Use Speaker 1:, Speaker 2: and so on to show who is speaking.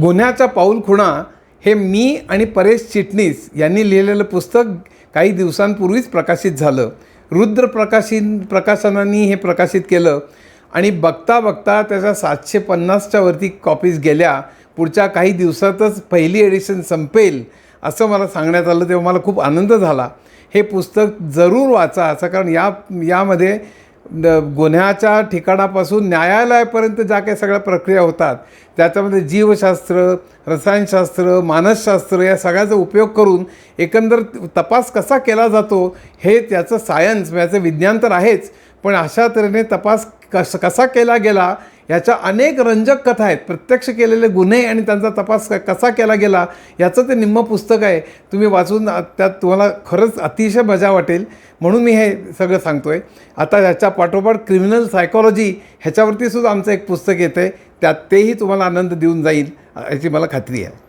Speaker 1: गुन्ह्याचा पाऊल खुणा हे मी आणि परेश चिटणीस यांनी लिहिलेलं पुस्तक काही दिवसांपूर्वीच प्रकाशित झालं. रुद्र प्रकाशित प्रकाशनांनी हे प्रकाशित केलं आणि बघता बघता त्याच्या सातशे पन्नासच्या वरती कॉपीज गेल्या. पुढच्या काही दिवसातच पहिली एडिशन संपेल असं मला सांगण्यात आलं. तेव्हा मला खूप आनंद झाला. हे पुस्तक जरूर वाचा असं कारण या यामध्ये गुन्ह्याच्या ठिकाणापासून न्यायालयापर्यंत ज्या काही सगळ्या प्रक्रिया होतात त्याच्यामध्ये जीवशास्त्र रसायनशास्त्र मानसशास्त्र या सगळ्याचा उपयोग करून एकंदर तपास कसा केला जातो हे त्याचं सायन्स म्हणजे याचं विज्ञान तर आहेच पण अशा तऱ्हेने तपास कस कसा केला गेला याच्या अनेक रंजक कथा आहेत. प्रत्यक्ष केलेले गुन्हे आणि त्यांचा तपास क- कसा केला गेला याचं ते निम्म पुस्तक आहे. तुम्ही वाचून त्यात तुम्हाला खरंच अतिशय मजा वाटेल. म्हणून मी हे सगळं सांगतो आहे आता ह्याच्या पाठोपाठ क्रिमिनल सायकॉलॉजी ह्याच्यावरती सुद्धा आमचं एक पुस्तक येतं आहे त्यात तेही तुम्हाला आनंद देऊन जाईल याची मला खात्री आहे.